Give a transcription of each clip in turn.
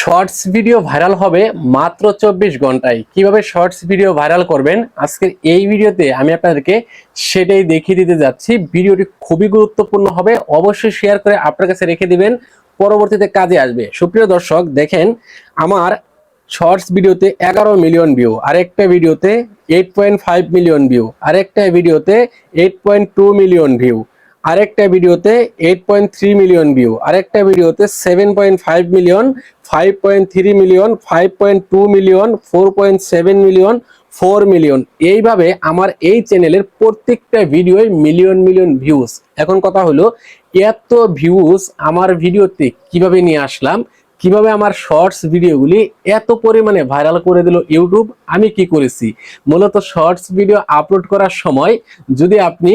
Shorts video viral হবে মাত্র চব্বিশ ঘন্টায়। কীভাবে শর্টস ভিডিও ভাইরাল করবেন? আজকের এই ভিডিওতে আমি আপনাদেরকে সেটাই দেখিয়ে দিতে যাচ্ছি। ভিডিওটি খুবই গুরুত্বপূর্ণ হবে। অবশ্যই শেয়ার করে আপনার কাছে রেখে দিবেন। পরবর্তীতে কাজে আসবে। সুপ্রিয় দর্শক, দেখেন, আমার শর্টস ভিডিওতে এগারো মিলিয়ন ভিউ, আরেকটা ভিডিওতে eight point five million view আরেকটা ভিডিওতে eight point two million view আরেকটা ভিডিওতে eight point three million view আরেকটা ভিডিওতে seven point five million five point three million five point two million four point seven million four million এইভাবে আমার এই চ্যানেলের প্রত্যেকটা ভিডিওয় মিলিয়ন মিলিয়ন ভিউজ এখন কথা হলো, এত ভিউজ আমার ভিডিওতে কীভাবে নিয়ে আসলাম, কীভাবে আমার শর্টস ভিডিওগুলি এত পরিমাণে ভাইরাল করে দিল ইউটিউব আমি কি করেছি? মূলত শর্টস ভিডিও আপলোড করার সময় যদি আপনি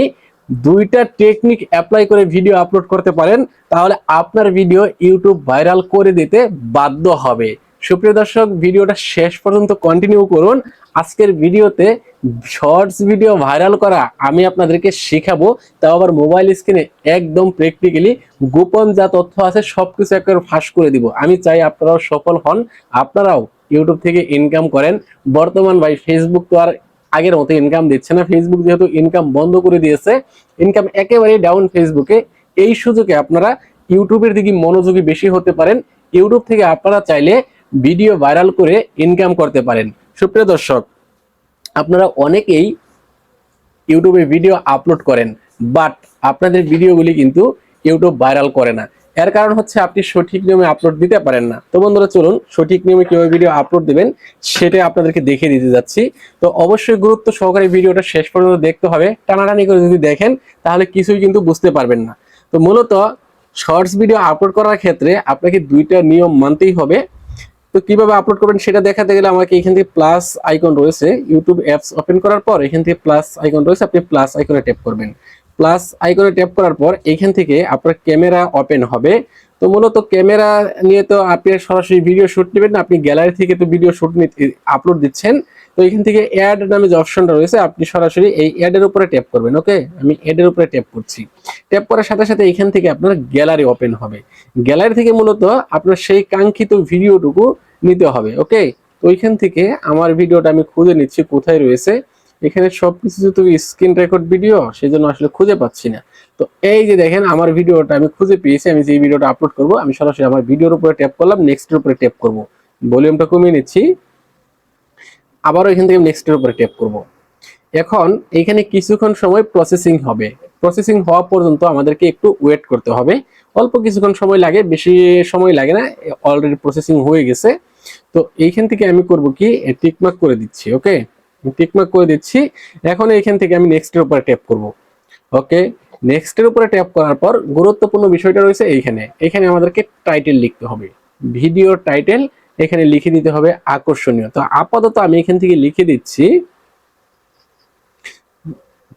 দুইটা টেকনিক অ্যাপ্লাই করে ভিডিও আপলোড করতে পারেন, তাহলে আপনার ভিডিও ইউটিউব ভাইরাল করে দিতে বাধ্য হবে। সুপ্রিয় দর্শক ভিডিওটা শেষ পর্যন্ত কন্টিনিউ করুন। আজকের ভিডিওতে শর্টস ভিডিও ভাইরাল করা আমি আপনাদেরকে শেখাবো, তাও আবার মোবাইল স্ক্রিনে একদম প্র্যাকটিক্যালি গোপন যা তথ্য আছে সব কিছু একবার ফাঁস করে দিব। আমি চাই আপনারাও সফল হন, আপনারাও ইউটিউব থেকে ইনকাম করেন। বর্তমান ভাই ফেসবুক তো আর আগের মতো ইনকাম দিচ্ছে না। ফেসবুক যেহেতু ইনকাম বন্ধ করে দিয়েছে ইনকাম একেবারেই ডাউন ফেসবুকে এই সুযোগে আপনারা ইউটিউবের দিকে মনোযোগী বেশি হতে পারেন। ইউটিউব থেকে আপনারা চাইলে ভিডিও ভাইরাল করে ইনকাম করতে পারেন। সুপ্রিয় দর্শক, আপনারা অনেকেই ইউটিউবে ভিডিও আপলোড করেন বাট আপনাদের ভিডিওগুলি কিন্তু ইউটিউব ভাইরাল করে না। এর কারণ হচ্ছে আপনি সঠিক নিয়মে আপলোড দিতে পারেন না। তো বন্ধুরা, চলুন সঠিক নিয়মে কীভাবে ভিডিও আপলোড দিবেন সেটা আপনাদেরকে দেখিয়ে দিতে যাচ্ছি। তো অবশ্যই গুরুত্ব সহকারে ভিডিওটা শেষ পর্যন্ত দেখতে হবে। টানাটানি করে যদি দেখেন, তাহলে কিছুই কিন্তু বুঝতে পারবেন না। তো মূলত শর্টস ভিডিও আপলোড করার ক্ষেত্রে আপনাকে দুইটা নিয়ম মানতেই হবে। তো কীভাবে আপলোড করবেন সেটা দেখাতে গেলে আমাকে এখান থেকে প্লাস আইকন রয়েছে। ইউটিউব অ্যাপস ওপেন করার পর এখান থেকে প্লাস আইকন রয়েছে, আপনি প্লাস আইকনে ট্যাপ করবেন। প্লাস আইকনে ট্যাপ করার পর এখান থেকে আপনার ক্যামেরা ওপেন হবে। তো মূলত ক্যামেরা নিয়ে তো আপনি সরাসরি ভিডিও শুট নেবেন না, আপনি গ্যালারি থেকে তো ভিডিও শুট আপলোড দিচ্ছেন। তো এখান থেকে অ্যাড নামে যে অপশনটা রয়েছে, আপনি সরাসরি এই অ্যাডের উপরে ট্যাপ করবেন ওকে আমি অ্যাডের উপরে ট্যাপ করছি। ট্যাপ করার সাথে সাথে এখান থেকে আপনার গ্যালারি ওপেন হবে। গ্যালারি থেকে মূলত আপনার সেই কাঙ্ক্ষিত ভিডিওটুকু নিতে হবে ওকে তো ওইখান থেকে আমার ভিডিওটা আমি খুঁজে নিচ্ছি কোথায় রয়েছে। এখানে সবকিছু যেহেতু স্ক্রিন রেকর্ড ভিডিও সেই জন্য আসলে খুঁজে পাচ্ছি না। তো এই যে দেখেন, আমার ভিডিওটা আমি খুঁজে পেয়েছি, আমি যে ভিডিওটা আপলোড করব, আমি সরাসরি আমার ভিডিওর উপরে ট্যাপ করলাম নেক্সটের উপরে ট্যাপ করব। ভলিউমটা কমিয়ে নিচ্ছি, আবারও এখান থেকে নেক্সটের উপরে ট্যাপ করব। এখন এখানে কিছুক্ষণ সময় প্রসেসিং হবে। প্রসেসিং হওয়া পর্যন্ত আমাদেরকে একটু ওয়েট করতে হবে। অল্প কিছুক্ষণ সময় লাগে, বেশি সময় লাগে না অলরেডি প্রসেসিং হয়ে গেছে। তো এইখান থেকে আমি করব কি টিকমার্ক করে দিচ্ছি ওকে টিকমার্ক করে দিচ্ছি। এখন এইখান থেকে আমি নেক্সটের উপরে ট্যাপ করব। ওকে নেক্সটের উপরে ট্যাপ করার পর গুরুত্বপূর্ণ বিষয়টা রয়েছে এইখানে। এখানে আমাদেরকে টাইটেল লিখতে হবে। ভিডিও টাইটেল এখানে লিখে দিতে হবে আকর্ষণীয়। তো আপাতত আমি এখান থেকে লিখে দিচ্ছি।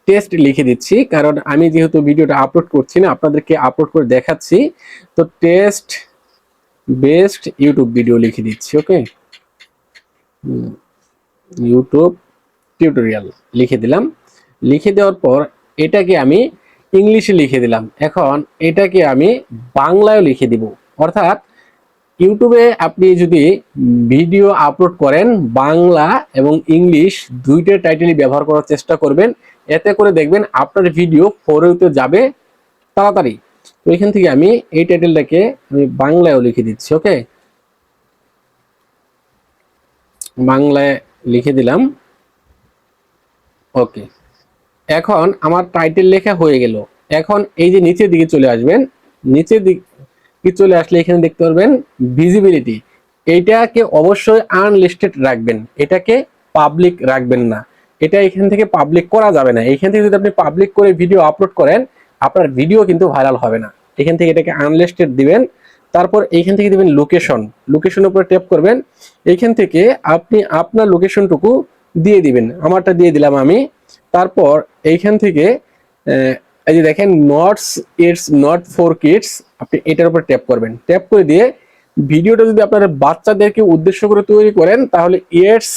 টেস্ট লিখে দিচ্ছি, কারণ আমি যেহেতু ভিডিওটা আপলোড করছি না, আপনাদেরকে আপলোড করে দেখাচ্ছি। তো টেস্ট বেস্ট ইউটিউব ভিডিও লিখে দিচ্ছি ওকে ইউটিউব টিউটোরিয়াল লিখে দিলাম। লিখে দেওয়ার পর এটাকে আমি ইংলিশে লিখে দিলাম। এখন এটাকে আমি বাংলায় লিখে দিব। অর্থাৎ ইউটিউবে আপনি যদি ভিডিও আপলোড করেন, বাংলা এবং ইংলিশ দুইটা টাইটেলই ব্যবহার করার চেষ্টা করবেন। এতে করে দেখবেন আপনার ভিডিও ফোরেতে যাবে তাড়াতাড়ি। তো এখান থেকে আমি এই টাইটেলটাকে আমি বাংলায়ও লিখে দিচ্ছি, ওকে? বাংলায় লিখে দিলাম। ওকে এখন আমার টাইটেল লেখা হয়ে গেল। এখন এই যে নিচের দিকে চলে আসবেন, নিচের দিকে চলে আসলে এখানে দেখতে পারবেন ভিজিবিলিটি এইটাকে অবশ্যই আনলিস্টেড রাখবেন, এটাকে পাবলিক রাখবেন না। এটা এখান থেকে পাবলিক করা যাবে না। এখান থেকে যদি আপনি পাবলিক করে ভিডিও আপলোড করেন, আপনার ভিডিও কিন্তু ভাইরাল হবে না। এখান থেকে এটাকে আনলিস্টেড দিবেন, তারপর এইখান থেকে দিবেন লোকেশন লোকেশনের উপরে ট্যাপ করবেন। এইখান থেকে আপনি আপনার লোকেশনটুকু দিয়ে দিবেন, আমারটা দিয়ে দিলাম আমি। তারপর এইখান থেকে এই যে দেখেন nots it's not for kids আপনি এটার উপর ট্যাপ করবেন। ট্যাপ করে দিয়ে ভিডিওটা যদি আপনারা বাচ্চাদেরকে উদ্দেশ্য করে তৈরি করেন, তাহলে it's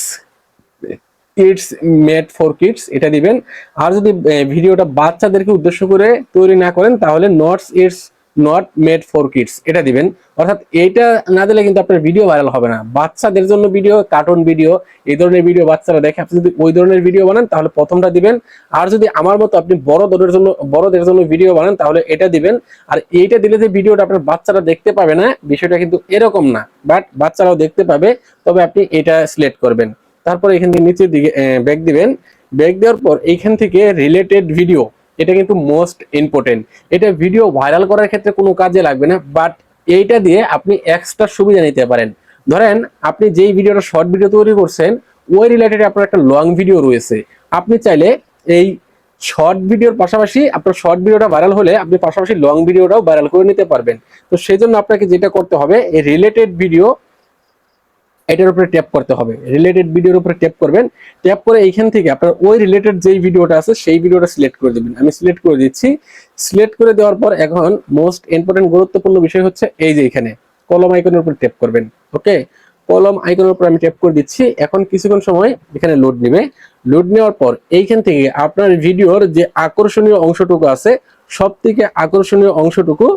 it's made for kids এটা দিবেন। আর যদি ভিডিওটা বাচ্চাদেরকে উদ্দেশ্য করে তৈরি না করেন, তাহলে nots it's not made for kids এটা দিবেন। অর্থাৎ এইটা না দিলে কিন্তু আপনার ভিডিও ভাইরাল হবে না। বাচ্চাদের জন্য ভিডিও কার্টুন ভিডিও এই ধরনের ভিডিও বাচ্চারা দেখে আপনি যদি ওই ধরনের ভিডিও বানান, তাহলে প্রথমটা দিবেন। আর যদি আমার মতো আপনি বড়দের জন্য বড়দের জন্য ভিডিও বানান, তাহলে এটা দিবেন। আর এইটা দিলে যে ভিডিওটা আপনার বাচ্চারা দেখতে পাবে না, বিষয়টা কিন্তু এরকম না। বাট বাচ্চারাও দেখতে পাবে, তবে আপনি এটা সিলেক্ট করবেন। তারপর এখান থেকে নিচের দিকে ব্যাক দিবেন। ব্যাক দেওয়ার পর এইখান থেকে রিলেটেড ভিডিও এটা কিন্তু মোস্ট ইম্পর্টেন্ট এটা ভিডিও ভাইরাল করার ক্ষেত্রে কোনো কাজে লাগবে না বাট এইটা দিয়ে আপনি এক্সট্রা সুবিধা নিতে পারেন। ধরেন, আপনি যেই ভিডিওটা শর্ট ভিডিও তৈরি করছেন, ওই রিলেটেড আপনার একটা লং ভিডিও রয়েছে। আপনি চাইলে এই শর্ট ভিডিওর পাশাপাশি আপনার শর্ট ভিডিওটা ভাইরাল হলে আপনি পাশাপাশি লং ভিডিওটাও ভাইরাল করে নিতে পারবেন। তো সেই জন্য আপনাকে যেটা করতে হবে, এই রিলেটেড ভিডিও এটার উপরে ট্যাপ করতে হবে। রিলেটেড ভিডিওর উপরে ট্যাপ করবেন। ট্যাপ করে এইখান থেকে আপনার ওই রিলেটেড যেই ভিডিওটা আছে, সেই ভিডিওটা সিলেক্ট করে দেবেন। আমি সিলেক্ট করে দিচ্ছি। সিলেক্ট করে দেওয়ার পর এখন মোস্ট ইম্পর্টেন্ট গুরুত্বপূর্ণ বিষয় হচ্ছে এই যে এখানে কলম আইকনের উপর ট্যাপ করবেন। ওকে কলম আইকনের উপর আমি ট্যাপ করে দিচ্ছি। এখন কিছুক্ষণ সময় এখানে লোড নেবে। লোড নেওয়ার পর এইখান থেকে আপনার ভিডিওর যে আকর্ষণীয় অংশটুকু আছে সব থেকে আকর্ষণীয় অংশটুকু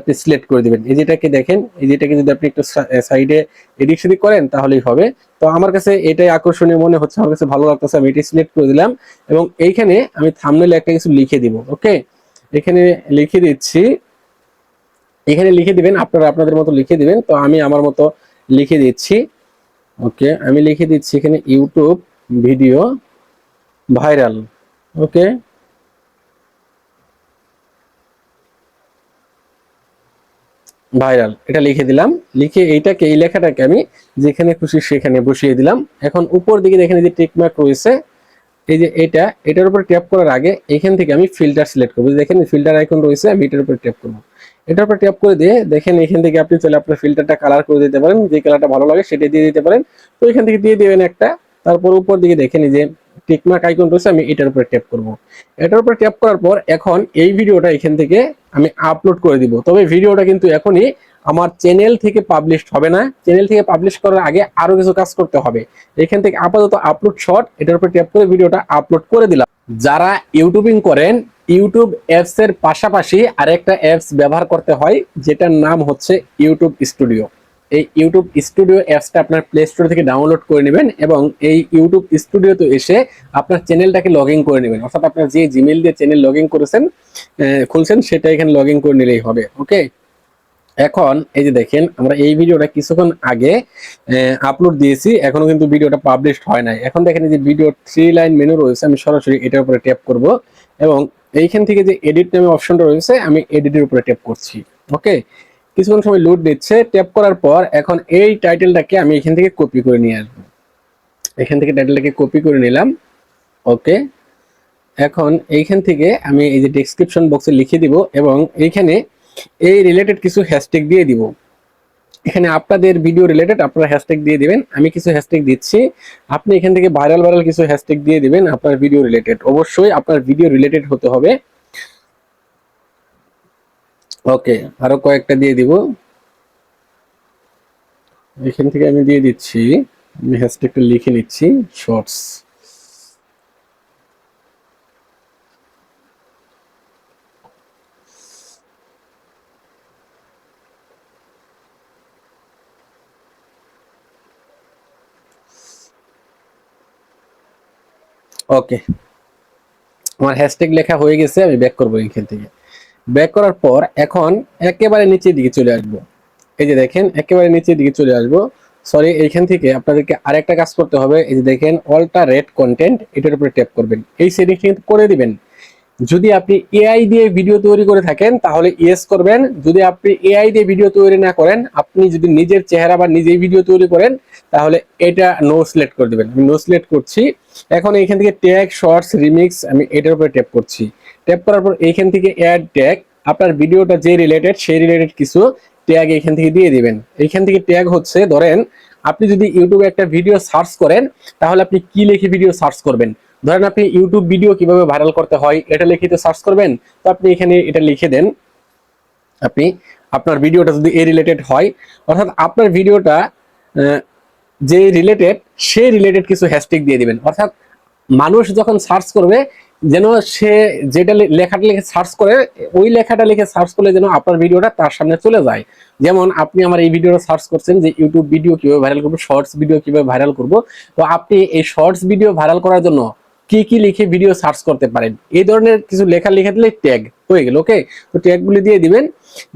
আপনি সিলেক্ট করে দিবেন। এই যেটাকে দেখেন, এই যেটাকে যদি আপনি একটু সাইডে এদিক সেদিক করেন, তাহলেই হবে। তো আমার কাছে এটাই আকর্ষণীয় মনে হচ্ছে, আমার কাছে ভালো লাগতেছে, আমি এটাই সিলেক্ট করে দিলাম। এবং এইখানে আমি থামনেলে একটা কিছু লিখে দিব ওকে এখানে লিখে দিচ্ছি, এখানে লিখে দিবেন, আপনারা আপনাদের মতো লিখে দিবেন। তো আমি আমার মতো লিখে দিচ্ছি ওকে আমি লিখে দিচ্ছি এখানে YouTube video viral okay viral. এটা লিখে দিলাম। লিখে এইটাকে, এই লেখাটাকে আমি যেখানে খুশি সেখানে বসিয়ে দিলাম। এখন উপর দিকে দেখেন যে টিকমার্ক রয়েছে, এই যে এটা, এটার উপর ট্যাপ করার আগে এখান থেকে আমি ফিল্টার সিলেক্ট করব। দেখেন ফিল্টার আইকন রয়েছে, আমি এটার উপর ট্যাপ করব। এটার উপর ট্যাপ করে দিয়ে দেখেন এখান থেকে আপনি চলে আপনার ফিল্টারটা কালার করে দিতে পারেন। যে কালারটা ভালো লাগে সেটা দিয়ে দিতে পারেন। তো এখান থেকে দিয়ে দিবেন একটা তারপর উপর দিকে দেখে এই যে টিকমার্ক আইকন রয়েছে, আমি এটার উপরে ট্যাপ করব। এটার উপরে ট্যাপ করার পর এখন এই ভিডিওটা এখান থেকে আমি আপলোড করে দিব। তবে ভিডিওটা কিন্তু এখনই আমার চ্যানেল থেকে পাবলিশ হবে না। চ্যানেল থেকে পাবলিশ করার আগে আরও কিছু কাজ করতে হবে। এখান থেকে আপাতত আপলোড শর্ট এটার উপর ট্যাপ করে ভিডিওটা আপলোড করে দিলাম। যারা ইউটিউবিং করেন ইউটিউব অ্যাপস এর পাশাপাশি আরেকটা অ্যাপস ব্যবহার করতে হয়, যেটার নাম হচ্ছে ইউটিউব স্টুডিও এই ইউটিউব স্টুডিও অ্যাপসটা আপনার প্লে স্টোর থেকে ডাউনলোড করে নেবেন এবং এই ইউটিউব স্টুডিওতে এসে আপনার চ্যানেলটাকে লগ ইন করে নেবেন। অর্থাৎ আপনার যে জিমেল দিয়ে চ্যানেল লগ ইন করেছেন খুলছেন, সেটা এখানে লগ ইন করে নিলেই হবে ওকে এখন এই যে দেখেন, আমরা এই ভিডিওটা কিছুক্ষণ আগে আপলোড দিয়েছি, এখনও কিন্তু ভিডিওটা পাবলিশড হয় নাই। এখন দেখেন যে ভিডিও থ্রি লাইন মেনু রয়েছে, আমি সরাসরি এটার উপরে ট্যাপ করব এবং এইখান থেকে যে এডিট নামে অপশনটা রয়েছে, আমি এডিটের উপরে ট্যাপ করছি ওকে কিছুক্ষণ সময় লোড দিচ্ছে ট্যাপ করার পর এখন এই টাইটেলটাকে আমি এখান থেকে কপি করে নিয়ে আসব। এখান থেকে টাইটেলটাকে কপি করে নিলাম ওকে এখন এইখান থেকে আমি এই যে ডেসক্রিপশন বক্সে লিখে দিব এবং এইখানে এই রিলেটেড কিছু হ্যাশট্যাগ দিয়ে দিব। এখানে আপনাদের ভিডিও রিলেটেড আপনারা হ্যাশট্যাগ দিয়ে দিবেন। আমি কিছু হ্যাশট্যাগ দিচ্ছি। আপনি এখান থেকে ভাইরাল ভাইরাল কিছু হ্যাশট্যাগ দিয়ে দিবেন আপনার ভিডিও রিলেটেড অবশ্যই আপনার ভিডিও রিলেটেড হতে হবে। ওকে আরও কয়েকটা দিয়ে দিব। এখান থেকে আমি দিয়ে দিচ্ছি, আমি হ্যাশট্যাগটা লিখে নিচ্ছি শর্টস ওকে আমার হ্যাশট্যাগ লেখা হয়ে গেছে, আমি ব্যাক করব এখান থেকে। ব্যাক করার পর এখন একেবারে নিচের দিকে চলে আসব। এই যে দেখেন, একেবারে নিচের দিকে চলে আসব। সরি এইখান থেকে আপনাদেরকে আরেকটা কাজ করতে হবে। এই যে দেখেন অলটা রেড কন্টেন্ট এটার উপরে ট্যাপ করবেন। এই সেটিংস কিন্তু করে দিবেন। যদি আপনি এআই দিয়ে ভিডিও তৈরি করে থাকেন, তাহলে ইয়েস করবেন। যদি আপনি এআই দিয়ে ভিডিও তৈরি না করেন, আপনি যদি নিজের চেহারা বা নিজেই ভিডিও তৈরি করেন, তাহলে এটা নো সিলেক্ট করে দেবেন। আমি নো সিলেক্ট করছি। এখন এইখান থেকে ট্যাগ শর্টস রিমিক্স আমি এটার উপরে ট্যাপ করছি। ট্যাপ করার পর এইখান থেকে অ্যাড ট্যাগ আপনার ভিডিওটা যে রিলেটেড সেই রিলেটেড কিছু ট্যাগ এখান থেকে দিয়ে দিবেন। এইখান থেকে ট্যাগ হচ্ছে, ধরেন আপনি যদি ইউটিউবে একটা ভিডিও সার্চ করেন, তাহলে আপনি কি লিখে ভিডিও সার্চ করবেন? ধরেন আপনি ইউটিউব ভিডিও কীভাবে ভাইরাল করতে হয়, এটা লিখে তো সার্চ করবেন? তো আপনি এখানে এটা লিখে দেন। আপনি আপনার ভিডিওটা যদি এ রিলেটেড হয়, অর্থাৎ আপনার ভিডিওটা যে রিলেটেড সেই রিলেটেড কিছু হ্যাশট্যাগ দিয়ে দিবেন। অর্থাৎ মানুষ যখন সার্চ করবে যেন সে যেটা লেখাটা লিখে সার্চ করে, ওই লেখাটা লিখে সার্চ করলে যেন আপনার ভিডিওটা তার সামনে চলে যায়। যেমন আপনি আমার এই ভিডিওটা সার্চ করছেন যে ইউটিউব ভিডিও কীভাবে ভাইরাল করব শর্টস ভিডিও কীভাবে ভাইরাল করব। তো আপনি এই শর্টস ভিডিও ভাইরাল করার জন্য কি কি লিখে ভিডিও সার্চ করতে পারেন। এই ধরনের কিছু লেখা লিখে দিলে ট্যাগ হয়ে গেল ওকে তো ট্যাগগুলি দিয়ে দিবেন।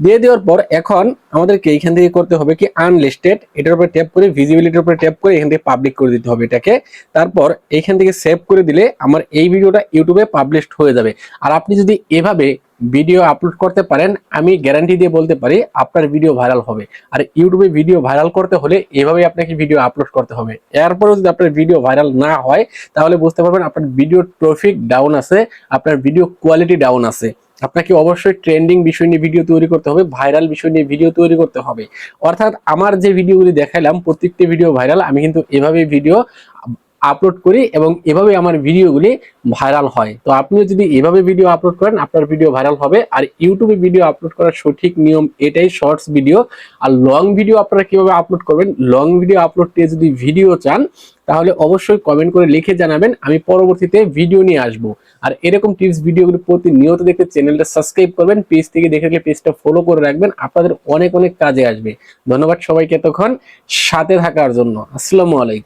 দিয়ে দেওয়ার পর এখন আমাদেরকে এইখান থেকে করতে হবে কি আনলিস্টেড এটার উপরে ট্যাপ করে ভিজিবিলিটির উপরে ট্যাপ করে এখান থেকে পাবলিক করে দিতে হবে এটাকে। তারপর এইখান থেকে সেভ করে দিলে আমার এই ভিডিওটা ইউটিউবে পাবলিশড হয়ে যাবে। আর আপনি যদি এভাবে ভিডিও আপলোড করতে পারেন, আমি গ্যারান্টি দিয়ে বলতে পারি আপনার ভিডিও ভাইরাল হবে। আর ইউটিউবে ভিডিও ভাইরাল করতে হলে এভাবে আপনাকে ভিডিও আপলোড করতে হবে। এরপরেও যদি আপনার ভিডিও ভাইরাল না হয়, তাহলে বুঝতে পারবেন আপনার ভিডিও ট্রফিক ডাউন আছে, আপনার ভিডিও কোয়ালিটি ডাউন আছে। আপনাকে অবশ্যই ট্রেন্ডিং বিষয় নিয়ে ভিডিও তৈরি করতে হবে ভাইরাল বিষয় নিয়ে ভিডিও তৈরি করতে হবে। অর্থাৎ আমার যে ভিডিওগুলি দেখাইলাম, প্রত্যেকটি ভিডিও ভাইরাল আমি কিন্তু এভাবে ভিডিও আপলোড করি এবং এভাবে আমার ভিডিওগুলি ভাইরাল হয়। তো আপনিও যদি এভাবে ভিডিও আপলোড করেন, আপনার ভিডিও ভাইরাল হবে। আর ইউটিউবে ভিডিও আপলোড করার সঠিক নিয়ম এটাই শর্টস ভিডিও আর লং ভিডিও আপনারা কীভাবে আপলোড করবেন? লং ভিডিও আপলোড যদি ভিডিও চান, তাহলে অবশ্যই কমেন্ট করে লিখে জানাবেন। আমি পরবর্তীতে ভিডিও নিয়ে আসব। আর এরকম টিপস ভিডিওগুলো প্রতিনিয়ত দেখতে চ্যানেলটা সাবস্ক্রাইব করবেন। পেজ থেকে দেখে গেলে পেজটা ফলো করে রাখবেন। আপনাদের অনেক অনেক কাজে আসবে। ধন্যবাদ সবাইকে এতক্ষণ। সাথে থাকার জন্য। আসসালামু আলাইকুম।